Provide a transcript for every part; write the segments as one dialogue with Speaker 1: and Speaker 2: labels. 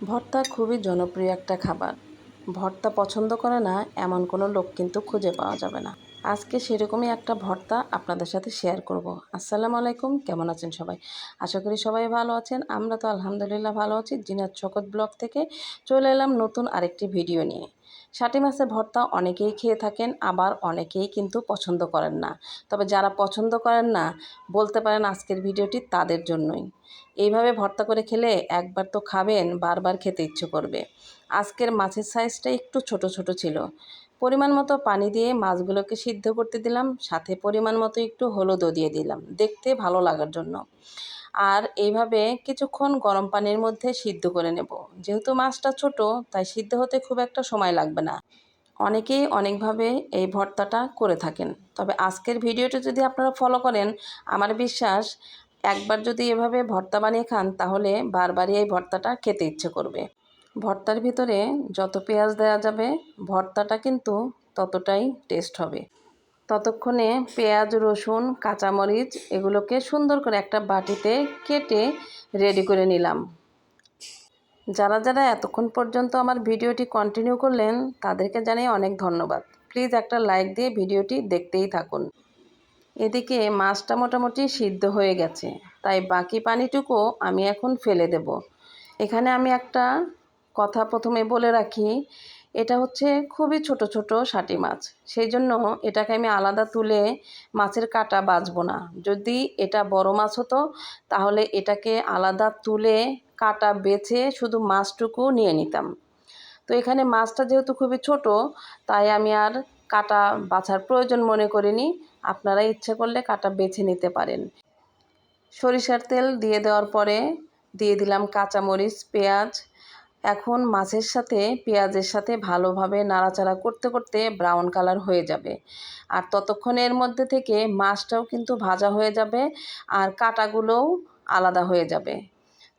Speaker 1: ভর্তা খুবই জনপ্রিয় একটা খাবার। ভর্তা পছন্দ করে না, এমন কোনো লোক কিন্তু খুঁজে পাওয়া যাবে না। আজকে সেরকমই একটা ভর্তা আপনাদের সাথে শেয়ার করব। আসসালামু আলাইকুম, কেমন আছেন সবাই? আশা করি সবাই ভালো আছেন। আমরা তো আলহামদুলিল্লাহ ভালো আছি। জিনাত শকত ব্লগ থেকে চলে এলাম নতুন আরেকটি ভিডিও নিয়ে। ষাটি মাছের ভর্তা অনেকেই খেয়ে থাকেন, আবার অনেকেই কিন্তু পছন্দ করেন না। তবে যারা পছন্দ করেন না, বলতে পারেন আজকের ভিডিওটি তাদের জন্যই। এইভাবে ভর্তা করে খেলে একবার তো খাবেন, বারবার খেতে ইচ্ছে করবে। আজকের মাছের সাইজটা একটু ছোট ছোট ছিল। পরিমাণ মতো পানি দিয়ে মাছগুলোকে সিদ্ধ করতে দিলাম, সাথে পরিমাণ মতো একটু হলুদও দিয়ে দিলাম। দেখতে ভালো লাগার জন্য। আর এইভাবে কিছুক্ষণ গরম পানির মধ্যে সিদ্ধ করে নেব। যেহেতু মাছটা ছোট, তাই সিদ্ধ হতে খুব একটা সময় লাগবে না। অনেকেই অনেকভাবে এই ভর্তাটা করে থাকেন। তবে আজকের ভিডিওটা যদি আপনারা ফলো করেন, আমার বিশ্বাস একবার যদি এভাবে ভর্তা বানিয়ে খান, তাহলে বারবারই এই ভর্তাটা খেতে ইচ্ছে করবে। ভর্তার ভিতরে যত পেঁয়াজ দেওয়া যাবে, ভর্তাটা কিন্তু ততটাই টেস্ট হবে। ততক্ষণে পেঁয়াজ, রসুন, কাঁচামরিচ এগুলোকে সুন্দর করে একটা বাটিতে কেটে রেডি করে নিলাম। যারা যারা এতক্ষণ পর্যন্ত আমার ভিডিওটি কন্টিনিউ করলেন, তাদেরকে জানাই অনেক ধন্যবাদ। প্লিজ একটা লাইক দিয়ে ভিডিওটি দেখতেই থাকুন। এদিকে মাছটা মোটামুটি সিদ্ধ হয়ে গেছে, তাই বাকি পানিটুকু আমি এখন ফেলে দেব। এখানে আমি একটা কথা প্রথমে বলে রাখি এটা হচ্ছে খুবই ছোট ছোট ষাটি মাছ। সেই জন্য এটাকে আমি আলাদা তুলে মাছের কাটা বাছবো না। যদি এটা বড় মাছ হতো, তাহলে এটাকে আলাদা তুলে কাটা বেছে শুধু মাছটুকু নিয়ে নিতাম। তো এখানে মাছটা যেহেতু খুবই ছোট, তাই আমি আর কাটা বাছার প্রয়োজন মনে করিনি। আপনারা ইচ্ছে করলে কাটা বেছে নিতে পারেন। সরিষার তেল দিয়ে দেওয়ার পরে দিয়ে দিলাম কাঁচামরিচ, পেঁয়াজ এখন মাছের সাথে, পেঁয়াজের সাথে ভালোভাবে নাড়াচাড়া করতে করতে ব্রাউন কালার হয়ে যাবে। আর ততক্ষণের মধ্যে থেকে মাছটাও কিন্তু ভাজা হয়ে যাবে আর কাটাগুলোও আলাদা হয়ে যাবে।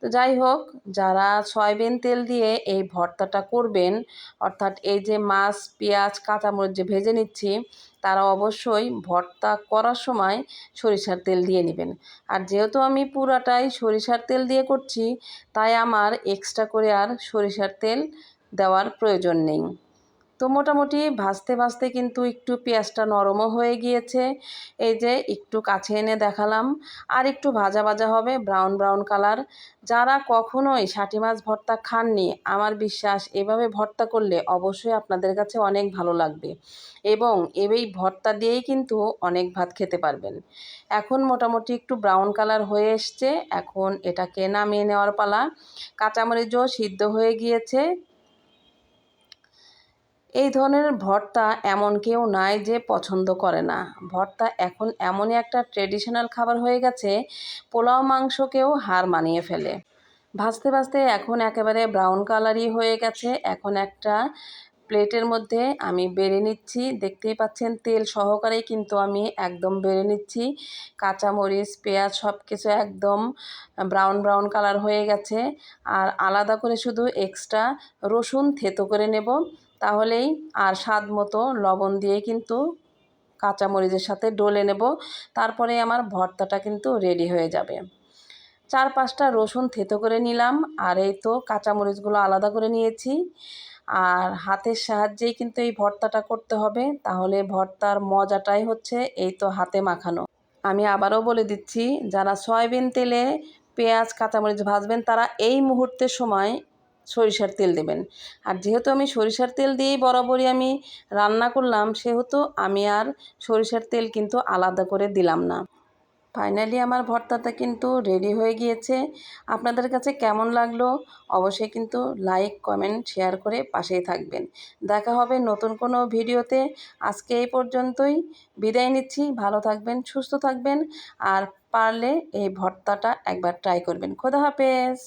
Speaker 1: তো যাই হোক, যারা সয়াবিন তেল দিয়ে এই ভর্তাটা করবেন, অর্থাৎ এই যে মাছ, পেঁয়াজ, কাঁচামরিচ যে ভেজে নিচ্ছি তারা অবশ্যই ভর্তা করার সময় সরিষার তেল দিয়ে নেবেন। আর যেহেতু আমি পুরাটাই সরিষার তেল দিয়ে করছি, তাই আমার এক্সট্রা করে আর সরিষার তেল দেওয়ার প্রয়োজন নেই। তো মোটামুটি ভাজতে ভাজতে কিন্তু একটু পেঁয়াজটা নরমও হয়ে গিয়েছে। এই যে একটু কাছে এনে দেখালাম। আর একটু ভাজা ভাজা হবে ব্রাউন ব্রাউন কালার। যারা কখনোই ষাটি মাছ ভর্তা খাননি, আমার বিশ্বাস এভাবে ভর্তা করলে অবশ্যই আপনাদের কাছে অনেক ভালো লাগবে। এবং এই ভর্তা দিয়েই কিন্তু অনেক ভাত খেতে পারবেন। এখন মোটামুটি একটু ব্রাউন কালার হয়ে এসছে। এখন এটাকে নামিয়ে নেওয়ার পালা। কাঁচামরিচও সিদ্ধ হয়ে গিয়েছে। এই ধরনের ভর্তা এমন কেউ নাই যে পছন্দ করে না। ভর্তা এখন এমনই একটা ট্রেডিশনাল খাবার হয়ে গেছে, পোলাও মাংসকেও হার মানিয়ে ফেলে। ভাজতে ভাজতে এখন একেবারে ব্রাউন কালারই হয়ে গেছে। এখন একটা প্লেটের মধ্যে আমি বেড়ে নিচ্ছি। দেখতেই পাচ্ছেন তেল সহকারেই কিন্তু আমি একদম বেড়ে নিচ্ছি। কাঁচামরিচ, পেঁয়াজ সব কিছু একদম ব্রাউন ব্রাউন কালার হয়ে গেছে। আর আলাদা করে শুধু এক্সট্রা রসুন থেতো করে নেব। তাহলেই আর স্বাদ মতো লবণ দিয়ে কিন্তু কাঁচামরিচের সাথে ডলে নেব। তারপরে আমার ভর্তাটা কিন্তু রেডি হয়ে যাবে। চার পাঁচটা রসুন থেতো করে নিলাম আর এই তো কাঁচামরিচগুলো আলাদা করে নিয়েছি। আর হাতের সাহায্যেই কিন্তু এই ভর্তাটা করতে হবে। তাহলে ভর্তার মজাটাই হচ্ছে এই তো হাতে মাখানো। আমি আবারও বলে দিচ্ছি, যারা সয়াবিন তেলে পেঁয়াজ, কাঁচামরিচ ভাজবেন, তারা এই মুহূর্তের সময় সরিষার তেল দেবেন। আর যেহেতু আমি সরিষার তেল দিয়েই বরাবরই আমি রান্না করলাম, সেহেতু আমি আর সরিষার তেল কিন্তু আলাদা করে দিলাম না। ফাইনালি আমার ভর্তাটা কিন্তু রেডি হয়ে গিয়েছে। আপনাদের কাছে কেমন লাগল অবশ্যই কিন্তু লাইক কমেন্ট শেয়ার করে পাশেই থাকবেন। দেখা হবে নতুন কোনো ভিডিওতে। আজকে এই পর্যন্তই। বিদায় নিচ্ছি। ভালো থাকবেন, সুস্থ থাকবেন। আর পারলে এই ভর্তাটা একবার ট্রাই করবেন। খোদা হাফেজ!